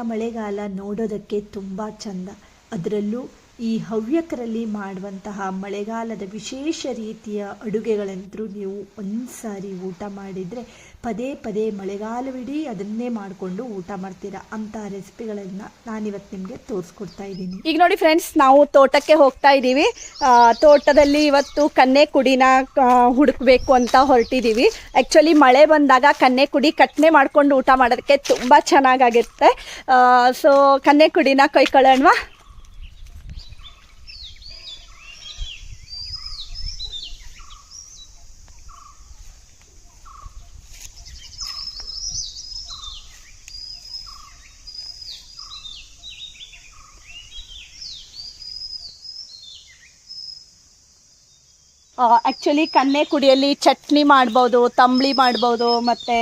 ಮಳೆಗಾಲ ನೋಡೋದಕ್ಕೆ ತುಂಬ ಚಂದ. ಅದರಲ್ಲೂ ಈ ಹವ್ಯಕರಲ್ಲಿ ಮಾಡುವಂತಹ ಮಳೆಗಾಲದ ವಿಶೇಷ ರೀತಿಯ ಅಡುಗೆಗಳಂತರೂ ನೀವು ಒಂದು ಸಾರಿ ಊಟ ಮಾಡಿದರೆ ಪದೇ ಪದೇ ಮಳೆಗಾಲವಿಡೀ ಅದನ್ನೇ ಮಾಡಿಕೊಂಡು ಊಟ ಮಾಡ್ತೀರಾ ಅಂಥ ರೆಸಿಪಿಗಳನ್ನು ನಾನಿವತ್ತು ನಿಮಗೆ ತೋರಿಸ್ಕೊಡ್ತಾ ಇದ್ದೀನಿ. ಈಗ ನೋಡಿ ಫ್ರೆಂಡ್ಸ್, ನಾವು ತೋಟಕ್ಕೆ ಹೋಗ್ತಾ ಇದ್ದೀವಿ. ತೋಟದಲ್ಲಿ ಇವತ್ತು ಕನ್ನೆ ಕುಡಿನ ಹುಡುಕ್ಬೇಕು ಅಂತ ಹೊರಟಿದ್ದೀವಿ. ಆ್ಯಕ್ಚುಲಿ ಮಳೆ ಬಂದಾಗ ಕನ್ನೆ ಕುಡಿ ಕಟ್ನೆ ಮಾಡ್ಕೊಂಡು ಊಟ ಮಾಡೋದಕ್ಕೆ ತುಂಬ ಚೆನ್ನಾಗಾಗಿರುತ್ತೆ. ಸೊ ಕನ್ನೆ ಕುಡಿನ ಕೊಯ್ಕೊಳ್ಳೋಣವಾ ಆ್ಯಕ್ಚುಲಿ ಕನ್ನೆ ಕುಡಿಯಲ್ಲಿ ಚಟ್ನಿ ಮಾಡ್ಬೋದು, ತಂಬಳಿ ಮಾಡ್ಬೋದು, ಮತ್ತು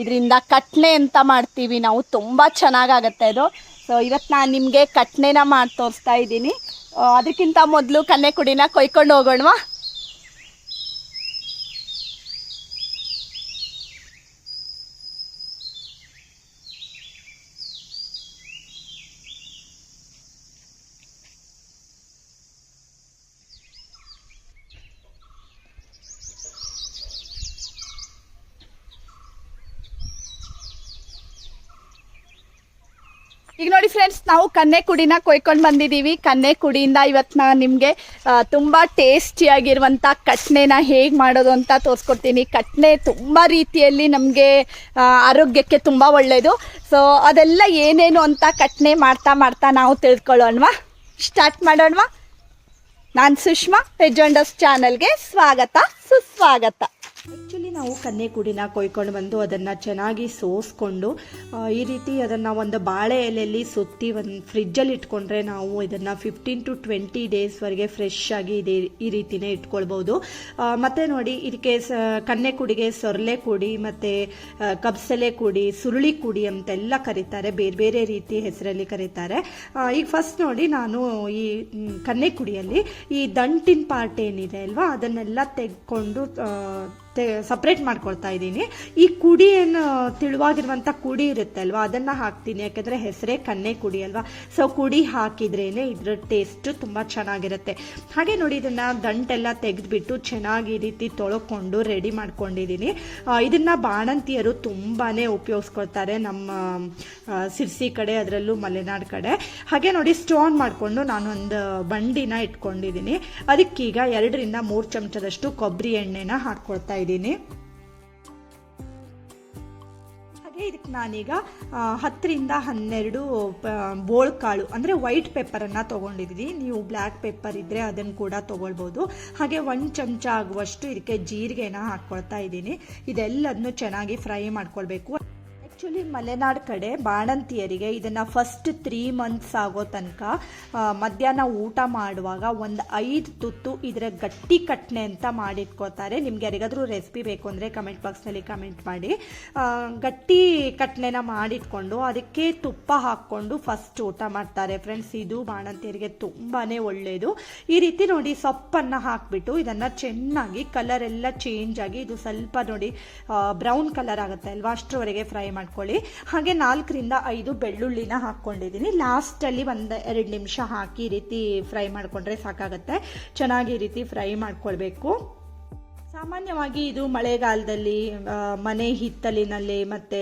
ಇದರಿಂದ ಕಟ್ನೆ ಅಂತ ಮಾಡ್ತೀವಿ ನಾವು. ತುಂಬ ಚೆನ್ನಾಗಾಗತ್ತೆ ಅದು ಸೊ ಇವತ್ತು ನಾನು ನಿಮಗೆ ಕಟ್ನೆನ ಮಾಡಿ ತೋರಿಸ್ತಾ ಇದ್ದೀನಿ. ಅದಕ್ಕಿಂತ ಮೊದಲು ಕನ್ನೆ ಕುಡಿನ ಕೊಯ್ಕೊಂಡು ಹೋಗೋಣವಾ? ಈಗ ನೋಡಿ ಫ್ರೆಂಡ್ಸ್ ನಾವು ಕನ್ನೆ ಕುಡಿನ ಕೊಯ್ಕೊಂಡು ಬಂದಿದ್ದೀವಿ ಕನ್ನೆ ಕುಡಿಯಿಂದ ಇವತ್ತು ನಾನು ನಿಮಗೆ ತುಂಬ ಟೇಸ್ಟಿಯಾಗಿರುವಂಥ ಕಟ್ನೆನ ಹೇಗೆ ಮಾಡೋದು ಅಂತ ತೋರಿಸ್ಕೊಡ್ತೀನಿ. ಕಟ್ನೆ ತುಂಬ ರೀತಿಯಲ್ಲಿ ನಮಗೆ ಆರೋಗ್ಯಕ್ಕೆ ತುಂಬ ಒಳ್ಳೆಯದು ಸೊ ಅದೆಲ್ಲ ಏನೇನು ಅಂತ ಕಟ್ನೆ ಮಾಡ್ತಾ ಮಾಡ್ತಾ ನಾವು ತಿಳ್ಕೊಳ್ಳೋಣವಾ? ಸ್ಟಾರ್ಟ್ ಮಾಡೋಣವಾ? ನಾನು ಸುಷ್ಮಾ ವೆಜ್ ಚಾನಲ್ಗೆ ಸ್ವಾಗತ, ಸುಸ್ವಾಗತ. ಆ್ಯಕ್ಚುಲಿ ನಾವು ಕನ್ನೆ ಕುಡಿನ ಕೊಯ್ಕೊಂಡು ಬಂದು ಅದನ್ನು ಚೆನ್ನಾಗಿ ಸೋಸ್ಕೊಂಡು ಈ ರೀತಿ ಅದನ್ನು ಒಂದು ಬಾಳೆ ಎಲೆಯಲ್ಲಿ ಸುತ್ತಿ ಒಂದು ಫ್ರಿಜ್ಜಲ್ಲಿ ಇಟ್ಕೊಂಡ್ರೆ ನಾವು ಇದನ್ನು ಫಿಫ್ಟೀನ್ ಟು ಟ್ವೆಂಟಿ ಡೇಸ್ವರೆಗೆ ಫ್ರೆಶ್ ಆಗಿ ಇದೇ, ಈ ರೀತಿನೇ ಇಟ್ಕೊಳ್ಬೋದು. ಮತ್ತು ನೋಡಿ, ಇದಕ್ಕೆ ಸ ಕನ್ನೆ ಕುಡಿಗೆ ಸೊರಲೆ ಕುಡಿ, ಮತ್ತು ಕಬ್ಸಲೆ ಕುಡಿ, ಸುರುಳಿ ಕುಡಿ ಅಂತೆಲ್ಲ ಕರೀತಾರೆ. ಬೇರೆ ಬೇರೆ ರೀತಿ ಹೆಸರಲ್ಲಿ ಕರೀತಾರೆ. ಈಗ ಫಸ್ಟ್ ನೋಡಿ ನಾನು ಈ ಕನ್ನೆಕುಡಿಯಲ್ಲಿ ಕನ್ನೆ ಕುಡಿಯಲ್ಲಿ ಈ ದಂಟಿನ ಪಾರ್ಟ್ ಏನಿದೆ ಅಲ್ವಾ, ಅದನ್ನೆಲ್ಲ ತೆಗೆದುಕೊಂಡು ಸಪ್ರೇಟ್ ಮಾಡ್ಕೊಳ್ತಾ ಇದ್ದೀನಿ. ಈ ಕುಡಿ ಏನು ತಿಳುವಾಗಿರುವಂಥ ಕುಡಿ ಇರುತ್ತೆ ಅಲ್ವಾ ಅದನ್ನು ಹಾಕ್ತೀನಿ. ಯಾಕೆಂದರೆ ಹೆಸರೇ ಕನ್ನೆ ಕುಡಿ ಅಲ್ವಾ? ಸೊ ಕುಡಿ ಹಾಕಿದ್ರೇ ಇದ್ರ ಟೇಸ್ಟು ತುಂಬ ಚೆನ್ನಾಗಿರುತ್ತೆ. ಹಾಗೆ ನೋಡಿ ಇದನ್ನು ದಂಟೆಲ್ಲ ತೆಗೆದುಬಿಟ್ಟು ಚೆನ್ನಾಗಿ ರೀತಿ ತೊಳ್ಕೊಂಡು ರೆಡಿ ಮಾಡ್ಕೊಂಡಿದ್ದೀನಿ. ಇದನ್ನು ಇದನ್ನ ಬಾಣಂತಿಯರು ತುಂಬಾ ಉಪಯೋಗಿಸ್ಕೊಳ್ತಾರೆ ನಮ್ಮ ಸಿರ್ಸಿ ಕಡೆ ಅದರಲ್ಲೂ ಮಲೆನಾಡು ಕಡೆ. ಹಾಗೆ ನೋಡಿ ಸ್ಟೋನ್ ಮಾಡಿಕೊಂಡು ನಾನೊಂದು ಬಂಡಿನ ಇಟ್ಕೊಂಡಿದ್ದೀನಿ. ಅದಕ್ಕೀಗ ಎರಡರಿಂದ ಮೂರು ಚಮಚದಷ್ಟು ಕೊಬ್ಬರಿ ಎಣ್ಣೆನ ಹಾಕ್ಕೊಳ್ತಾ ಇದ್ದೀನಿ. ಹಾಗೆ ಇದಕ್ಕೆ ನಾನೀಗ ಹತ್ತರಿಂದ ಹನ್ನೆರಡು ಬೋಳ್ಕಾಳು ಅಂದರೆ ವೈಟ್ ಪೆಪ್ಪರನ್ನು ತೊಗೊಂಡಿದ್ದೀನಿ ನೀವು ಬ್ಲ್ಯಾಕ್ ಪೇಪರ್ ಇದ್ದರೆ ಅದನ್ನು ಕೂಡ ತೊಗೊಳ್ಬೋದು. ಹಾಗೆ ಒಂದು ಚಮಚ ಆಗುವಷ್ಟು ಇದಕ್ಕೆ ಜೀರಿಗೆನ ಹಾಕ್ಕೊಳ್ತಾ ಇದ್ದೀನಿ. ಇದೆಲ್ಲದನ್ನು ಚೆನ್ನಾಗಿ ಫ್ರೈ ಮಾಡ್ಕೊಳ್ಬೇಕು. ಆ್ಯಕ್ಚುಲಿ ಮಲೆನಾಡು ಕಡೆ ಬಾಣಂತಿಯರಿಗೆ ಇದನ್ನು ಫಸ್ಟ್ ತ್ರೀ ಮಂತ್ಸ್ ಆಗೋ ತನಕ ಮಧ್ಯಾಹ್ನ ಊಟ ಮಾಡುವಾಗ ಒಂದು ಐದು ತುತ್ತು ಇದರ ಗಟ್ಟಿ ಕಟ್ನೆ ಅಂತ ಮಾಡಿಟ್ಕೋತಾರೆ. ನಿಮ್ಗೆ ಯಾರಿಗಾದ್ರೂ ರೆಸಿಪಿ ಬೇಕು ಅಂದರೆ ಕಮೆಂಟ್ ಬಾಕ್ಸ್ನಲ್ಲಿ ಕಮೆಂಟ್ ಮಾಡಿ. ಗಟ್ಟಿ ಕಟ್ನೆನ ಮಾಡಿಟ್ಕೊಂಡು ಅದಕ್ಕೆ ತುಪ್ಪ ಹಾಕ್ಕೊಂಡು ಫಸ್ಟ್ ಊಟ ಮಾಡ್ತಾರೆ. ಫ್ರೆಂಡ್ಸ್ ಇದು ಬಾಣಂತಿಯರಿಗೆ ತುಂಬಾ ಒಳ್ಳೆಯದು ಈ ರೀತಿ ನೋಡಿ ಸೊಪ್ಪನ್ನು ಹಾಕಿಬಿಟ್ಟು ಇದನ್ನು ಚೆನ್ನಾಗಿ ಕಲರ್ ಎಲ್ಲ ಚೇಂಜ್ ಆಗಿ ಇದು ಸ್ವಲ್ಪ ನೋಡಿ ಬ್ರೌನ್ ಕಲರ್ ಆಗುತ್ತೆ ಅಲ್ವಾ? ಅಷ್ಟರವರೆಗೆ ಫ್ರೈ ಮಾಡ್ಕೊಳ್ಳಿ. ಹಾಗೆ ನಾಲ್ಕರಿಂದ ಐದು ಬೆಳ್ಳುಳ್ಳಿನ ಹಾಕ್ಕೊಂಡಿದ್ದೀನಿ. ಲಾಸ್ಟಲ್ಲಿ ಒಂದು ಎರಡು ನಿಮಿಷ ಹಾಕಿ ಈ ರೀತಿ ಫ್ರೈ ಮಾಡಿಕೊಂಡ್ರೆ ಸಾಕಾಗುತ್ತೆ. ಚೆನ್ನಾಗಿ ರೀತಿ ಫ್ರೈ ಮಾಡ್ಕೊಳ್ಬೇಕು. ಸಾಮಾನ್ಯವಾಗಿ ಇದು ಮಳೆಗಾಲದಲ್ಲಿ ಮನೆ ಹಿತ್ತಲಿನಲ್ಲಿ ಮತ್ತು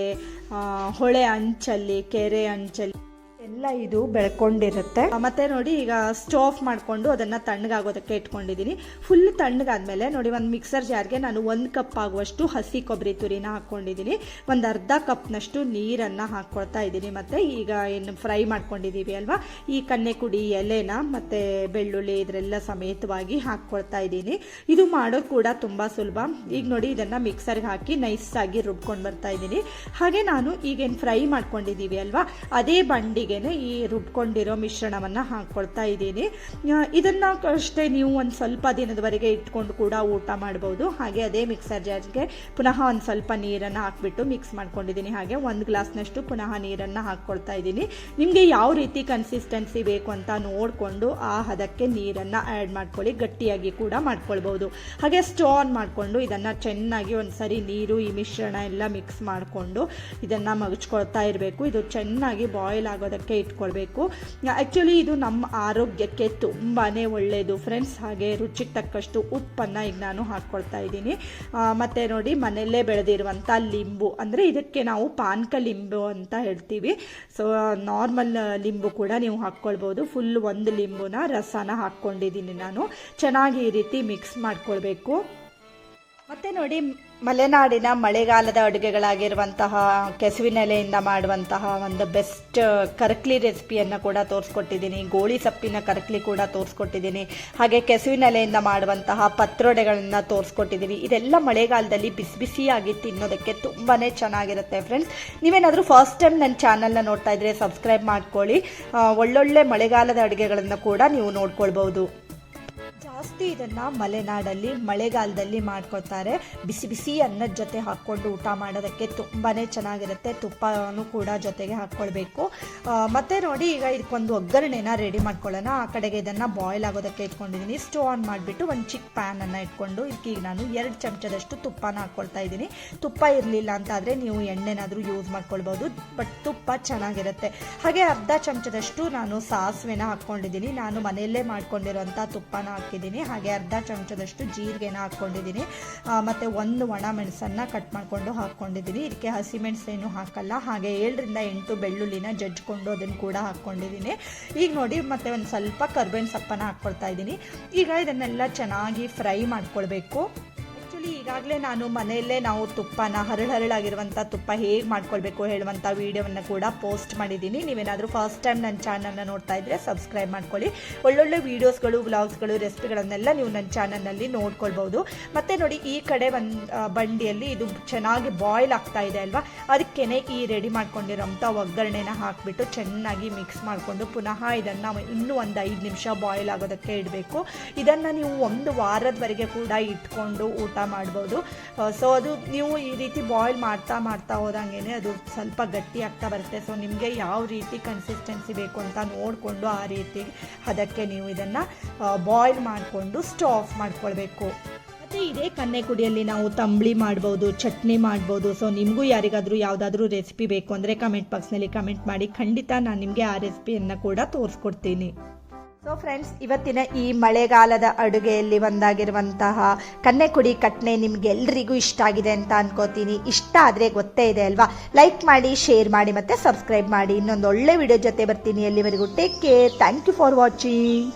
ಹೊಳೆ ಅಂಚಲ್ಲಿ, ಕೆರೆ ಅಂಚಲ್ಲಿ ಎಲ್ಲ ಇದು ಬೆಳ್ಕೊಂಡಿರುತ್ತೆ. ಮತ್ತೆ ನೋಡಿ ಈಗ ಸ್ಟೋವ್ ಮಾಡಿಕೊಂಡು ಅದನ್ನ ತಣ್ಣಗಾಗೋದಕ್ಕೆ ಇಟ್ಕೊಂಡಿದ್ದೀನಿ ಫುಲ್ ತಣ್ಣಗಾದ್ಮೇಲೆ ನೋಡಿ ಒಂದು ಮಿಕ್ಸರ್ ಜಾರ್ಗೆ ನಾನು ಒಂದು ಕಪ್ ಆಗುವಷ್ಟು ಹಸಿ ಕೊಬ್ಬರಿ ತುರಿನ ಹಾಕ್ಕೊಂಡಿದ್ದೀನಿ ಒಂದು ಅರ್ಧ ಕಪ್ನಷ್ಟು ನೀರನ್ನು ಹಾಕ್ಕೊಳ್ತಾ ಇದ್ದೀನಿ ಮತ್ತೆ ಈಗ ಏನು ಫ್ರೈ ಮಾಡ್ಕೊಂಡಿದ್ದೀವಿ ಅಲ್ವಾ? ಈ ಕನ್ನೆ ಕುಡಿ ಎಲೆನ ಮತ್ತೆ ಬೆಳ್ಳುಳ್ಳಿ ಇದರೆಲ್ಲ ಸಮೇತವಾಗಿ ಹಾಕ್ಕೊಳ್ತಾ ಇದ್ದೀನಿ ಇದು ಮಾಡೋದು ಕೂಡ ತುಂಬ ಸುಲಭ. ಈಗ ನೋಡಿ ಇದನ್ನು ಮಿಕ್ಸರ್ಗೆ ಹಾಕಿ ನೈಸಾಗಿ ರುಬ್ಕೊಂಡು ಬರ್ತಾ ಇದ್ದೀನಿ ಹಾಗೆ ನಾನು ಈಗೇನು ಫ್ರೈ ಮಾಡ್ಕೊಂಡಿದ್ದೀವಿ ಅಲ್ವಾ? ಅದೇ ಬಂಡಿಗೆನೆ ಈ ರುಬ್ಕೊಂಡಿರೋ ಮಿಶ್ರಣವನ್ನು ಹಾಕ್ಕೊಳ್ತಾ ಇದ್ದೀನಿ. ಇದನ್ನು ಅಷ್ಟೇ ನೀವು ಒಂದು ಸ್ವಲ್ಪ ದಿನದವರೆಗೆ ಇಟ್ಕೊಂಡು ಕೂಡ ಊಟ ಮಾಡ್ಬೋದು. ಹಾಗೆ ಅದೇ ಮಿಕ್ಸರ್ ಜಾರ್ಜ್ಗೆ ಪುನಃ ಒಂದು ಸ್ವಲ್ಪ ನೀರನ್ನು ಹಾಕ್ಬಿಟ್ಟು ಮಿಕ್ಸ್ ಮಾಡ್ಕೊಂಡಿದ್ದೀನಿ. ಹಾಗೆ ಒಂದು ಗ್ಲಾಸ್ನಷ್ಟು ಪುನಃ ನೀರನ್ನು ಹಾಕ್ಕೊಳ್ತಾ ಇದ್ದೀನಿ. ನಿಮಗೆ ಯಾವ ರೀತಿ ಕನ್ಸಿಸ್ಟೆನ್ಸಿ ಬೇಕು ಅಂತ ನೋಡಿಕೊಂಡು ಆ ಹದಕ್ಕೆ ನೀರನ್ನು ಆ್ಯಡ್ ಮಾಡ್ಕೊಳ್ಳಿ. ಗಟ್ಟಿಯಾಗಿ ಕೂಡ ಮಾಡ್ಕೊಳ್ಬೋದು. ಹಾಗೆ ಸ್ಟೋ ಆನ್ ಮಾಡಿಕೊಂಡು ಇದನ್ನು ಚೆನ್ನಾಗಿ ಒಂದು ಸರಿ ನೀರು, ಈ ಮಿಶ್ರಣ ಎಲ್ಲ ಮಿಕ್ಸ್ ಮಾಡಿಕೊಂಡು ಇದನ್ನು ಮಗಚ್ಕೊಳ್ತಾ ಇರಬೇಕು. ಇದು ಚೆನ್ನಾಗಿ ಬಾಯ್ಲ್ ಆಗೋದಕ್ಕೆ ಇಟ್ಕೊಳ್ಬೇಕು. ಆ್ಯಕ್ಚುಲಿ ಇದು ನಮ್ಮ ಆರೋಗ್ಯಕ್ಕೆ ತುಂಬಾ ಒಳ್ಳೆಯದು ಫ್ರೆಂಡ್ಸ್ ಹಾಗೆ ರುಚಿಗೆ ತಕ್ಕಷ್ಟು ಉಪ್ಪನ್ನು ಈಗ ನಾನು ಹಾಕ್ಕೊಳ್ತಾ ಇದ್ದೀನಿ. ಮತ್ತು ನೋಡಿ, ಮನೆಯಲ್ಲೇ ಬೆಳೆದಿರುವಂಥ ಲಿಂಬು. ಅಂದರೆ ಇದಕ್ಕೆ ನಾವು ಪಾನಕ ಲಿಂಬು ಅಂತ ಹೇಳ್ತೀವಿ. ಸೊ ನಾರ್ಮಲ್ ಲಿಂಬು ಕೂಡ ನೀವು ಹಾಕ್ಕೊಳ್ಬೋದು ಫುಲ್ ಒಂದು ಲಿಂಬುನ ರಸನ ಹಾಕ್ಕೊಂಡಿದ್ದೀನಿ ನಾನು. ಚೆನ್ನಾಗಿ ಈ ರೀತಿ ಮಿಕ್ಸ್ ಮಾಡ್ಕೊಳ್ಬೇಕು. ಮತ್ತೆ ನೋಡಿ, ಮಲೆನಾಡಿನ ಮಳೆಗಾಲದ ಅಡುಗೆಗಳಾಗಿರುವಂತಹ ಕೆಸುವಿನೆಲೆಯಿಂದ ಮಾಡುವಂತಹ ಒಂದು ಬೆಸ್ಟ್ ಕರಕ್ಲಿ ರೆಸಿಪಿಯನ್ನು ಕೂಡ ತೋರಿಸ್ಕೊಟ್ಟಿದ್ದೀನಿ. ಗೋಳಿ ಸೊಪ್ಪಿನ ಕರಕ್ಲಿ ಕೂಡ ತೋರಿಸ್ಕೊಟ್ಟಿದ್ದೀನಿ. ಹಾಗೆ ಕೆಸುವಿನೆಲೆಯಿಂದ ಮಾಡುವಂತಹ ಪತ್ರೊಡೆಗಳನ್ನು ತೋರಿಸ್ಕೊಟ್ಟಿದ್ದೀನಿ ಇದೆಲ್ಲ ಮಳೆಗಾಲದಲ್ಲಿ ಬಿಸಿ ಬಿಸಿಯಾಗಿ ತಿನ್ನೋದಕ್ಕೆ ತುಂಬಾ ಚೆನ್ನಾಗಿರುತ್ತೆ ಫ್ರೆಂಡ್ಸ್ ನೀವೇನಾದರೂ ಫಸ್ಟ್ ಟೈಮ್ ನನ್ನ ಚಾನಲ್ನ ನೋಡ್ತಾ ಇದ್ರೆ ಸಬ್ಸ್ಕ್ರೈಬ್ ಮಾಡ್ಕೊಳ್ಳಿ. ಒಳ್ಳೊಳ್ಳೆ ಮಳೆಗಾಲದ ಅಡುಗೆಗಳನ್ನು ಕೂಡ ನೀವು ನೋಡ್ಕೊಳ್ಬೋದು ಜಾಸ್ತಿ ಇದನ್ನು ಮಲೆನಾಡಲ್ಲಿ, ಮಳೆಗಾಲದಲ್ಲಿ ಮಾಡ್ಕೊತಾರೆ. ಬಿಸಿ ಬಿಸಿ ಅನ್ನದ ಜೊತೆ ಹಾಕ್ಕೊಂಡು ಊಟ ಮಾಡೋದಕ್ಕೆ ತುಂಬಾ ಚೆನ್ನಾಗಿರುತ್ತೆ. ತುಪ್ಪನೂ ಕೂಡ ಜೊತೆಗೆ ಹಾಕ್ಕೊಳ್ಬೇಕು. ಮತ್ತೆ ನೋಡಿ, ಈಗ ಇದಕ್ಕೊಂದು ಒಗ್ಗರಣೆನ ರೆಡಿ ಮಾಡ್ಕೊಳ್ಳೋಣ. ಆ ಕಡೆಗೆ ಇದನ್ನು ಬಾಯ್ಲ್ ಆಗೋದಕ್ಕೆ ಇಟ್ಕೊಂಡಿದ್ದೀನಿ ಸ್ಟವ್ ಆನ್ ಮಾಡಿಬಿಟ್ಟು ಒಂದು ಚಿಕ್ಕ ಪ್ಯಾನನ್ನು ಇಟ್ಕೊಂಡು, ಇದಕ್ಕೆ ಈಗ ನಾನು ಎರಡು ಚಮಚದಷ್ಟು ತುಪ್ಪನ ಹಾಕ್ಕೊಳ್ತಾ ಇದ್ದೀನಿ ತುಪ್ಪ ಇರಲಿಲ್ಲ ಅಂತ ನೀವು ಎಣ್ಣೆನಾದರೂ ಯೂಸ್ ಮಾಡ್ಕೊಳ್ಬೋದು ಬಟ್ ತುಪ್ಪ ಚೆನ್ನಾಗಿರುತ್ತೆ. ಹಾಗೆ ಅರ್ಧ ಚಮಚದಷ್ಟು ನಾನು ಸಾಸಿವೆನ ಹಾಕ್ಕೊಂಡಿದ್ದೀನಿ ನಾನು ಮನೆಯಲ್ಲೇ ಮಾಡ್ಕೊಂಡಿರುವಂತ ತುಪ್ಪನ ಹಾಕಿದ್ದೀನಿ ಹಾಗೆ ಅರ್ಧ ಚಮಚದಷ್ಟು ಜೀರಿಗೆನ ಹಾಕ್ಕೊಂಡಿದ್ದೀನಿ. ಮತ್ತು ಒಂದು ಒಣ ಮೆಣಸನ್ನು ಕಟ್ ಮಾಡಿಕೊಂಡು ಹಾಕ್ಕೊಂಡಿದ್ದೀನಿ ಇದಕ್ಕೆ ಹಸಿಮೆಣಸೇನು ಹಾಕಲ್ಲ. ಹಾಗೆ ಏಳರಿಂದ ಎಂಟು ಬೆಳ್ಳುಳ್ಳಿನ ಜಜ್ಕೊಂಡು ಅದನ್ನು ಕೂಡ ಹಾಕ್ಕೊಂಡಿದ್ದೀನಿ ಈಗ ನೋಡಿ, ಮತ್ತೆ ಒಂದು ಸ್ವಲ್ಪ ಕರ್ಬೇವಿನ ಸೊಪ್ಪನ್ನು ಹಾಕ್ಕೊಳ್ತಾ ಇದ್ದೀನಿ ಈಗ ಇದನ್ನೆಲ್ಲ ಚೆನ್ನಾಗಿ ಫ್ರೈ ಮಾಡ್ಕೊಳ್ಬೇಕು. ಆ್ಯಕ್ಚುಲಿ ಈಗಾಗಲೇ ನಾನು ಮನೆಯಲ್ಲೇ ನಾವು ತುಪ್ಪನ ಹರಳು ಹರಳಾಗಿರುವಂಥ ತುಪ್ಪ ಹೇಗೆ ಮಾಡ್ಕೊಳ್ಬೇಕು ಹೇಳುವಂಥ ವೀಡಿಯೋವನ್ನು ಕೂಡ ಪೋಸ್ಟ್ ಮಾಡಿದ್ದೀನಿ. ನೀವೇನಾದರೂ ಫಸ್ಟ್ ಟೈಮ್ ನನ್ನ ಚಾನಲ್ನ ನೋಡ್ತಾ ಇದ್ದರೆ ಸಬ್ಸ್ಕ್ರೈಬ್ ಮಾಡ್ಕೊಳ್ಳಿ. ಒಳ್ಳೊಳ್ಳೆ ವೀಡಿಯೋಸ್ಗಳು ವ್ಲಾಗ್ಸ್ಗಳು ರೆಸಿಪಿಗಳನ್ನೆಲ್ಲ ನೀವು ನನ್ನ ಚಾನಲ್ನಲ್ಲಿ ನೋಡ್ಕೊಳ್ಬೋದು ಮತ್ತು ನೋಡಿ ಈ ಕಡೆ ಒಂದು ಬಂಡಿಯಲ್ಲಿ ಇದು ಚೆನ್ನಾಗಿ ಬಾಯ್ಲ್ ಆಗ್ತಾ ಇದೆ ಅಲ್ವಾ? ಅದಕ್ಕೇ ಈ ರೆಡಿ ಮಾಡ್ಕೊಂಡಿರೋಂಥ ಒಗ್ಗರಣೆನ ಹಾಕಿಬಿಟ್ಟು ಚೆನ್ನಾಗಿ ಮಿಕ್ಸ್ ಮಾಡಿಕೊಂಡು ಪುನಃ ಇದನ್ನು ಇನ್ನೂ ಒಂದು ಐದು ನಿಮಿಷ ಬಾಯ್ಲ್ ಆಗೋದಕ್ಕೆ ಇಡಬೇಕು. ಇದನ್ನು ನೀವು ಒಂದು ವಾರದವರೆಗೆ ಕೂಡ ಇಟ್ಕೊಂಡು ಊಟ ಮಾಡ್ಬೋದು. ಸೊ ಅದು ನೀವು ಈ ರೀತಿ ಬಾಯ್ಲ್ ಮಾಡ್ತಾ ಮಾಡ್ತಾ ಹೋದಂಗೆ ಅದು ಸ್ವಲ್ಪ ಗಟ್ಟಿ ಆಗ್ತಾ ಬರುತ್ತೆ. ಸೊ ನಿಮಗೆ ಯಾವ ರೀತಿ ಕನ್ಸಿಸ್ಟೆನ್ಸಿ ಬೇಕು ಅಂತ ನೋಡಿಕೊಂಡು ಆ ರೀತಿ ಅದಕ್ಕೆ ನೀವು ಇದನ್ನು ಬಾಯ್ಲ್ ಮಾಡಿಕೊಂಡು ಸ್ಟವ್ ಆಫ್ ಮಾಡ್ಕೊಳ್ಬೇಕು. ಮತ್ತು ಇದೇ ಕನ್ನೆ ಕುಡಿಯಲ್ಲಿ ನಾವು ತಂಬಳಿ ಮಾಡ್ಬೋದು, ಚಟ್ನಿ ಮಾಡ್ಬೋದು. ಸೊ ನಿಮಗೂ ಯಾರಿಗಾದರೂ ಯಾವುದಾದ್ರೂ ರೆಸಿಪಿ ಬೇಕು ಅಂದರೆ ಕಮೆಂಟ್ ಬಾಕ್ಸ್ನಲ್ಲಿ ಕಮೆಂಟ್ ಮಾಡಿ. ಖಂಡಿತ ನಾನು ನಿಮಗೆ ಆ ರೆಸಿಪಿಯನ್ನು ಕೂಡ ತೋರಿಸ್ಕೊಡ್ತೀನಿ. ಸೊ ಫ್ರೆಂಡ್ಸ್ ಇವತ್ತಿನ ಈ ಮಳೆಗಾಲದ ಅಡುಗೆಯಲ್ಲಿ ಒಂದಾಗಿರುವಂತಹ ಕನ್ನೆಕುಡಿ ಕಟ್ನೆ ನಿಮ್ಗೆಲ್ರಿಗೂ ಇಷ್ಟ ಆಗಿದೆ ಅಂತ ಅನ್ಕೋತೀನಿ. ಇಷ್ಟ ಆದರೆ ಗೊತ್ತೇ ಇದೆ ಅಲ್ವಾ? ಲೈಕ್ ಮಾಡಿ ಶೇರ್ ಮಾಡಿ ಮತ್ತು ಸಬ್ಸ್ಕ್ರೈಬ್ ಮಾಡಿ. ಇನ್ನೊಂದು ಒಳ್ಳೆ ವಿಡಿಯೋ ಜೊತೆ ಬರ್ತೀನಿ. ಎಲ್ಲಿವರೆಗೂ take care thank you for watching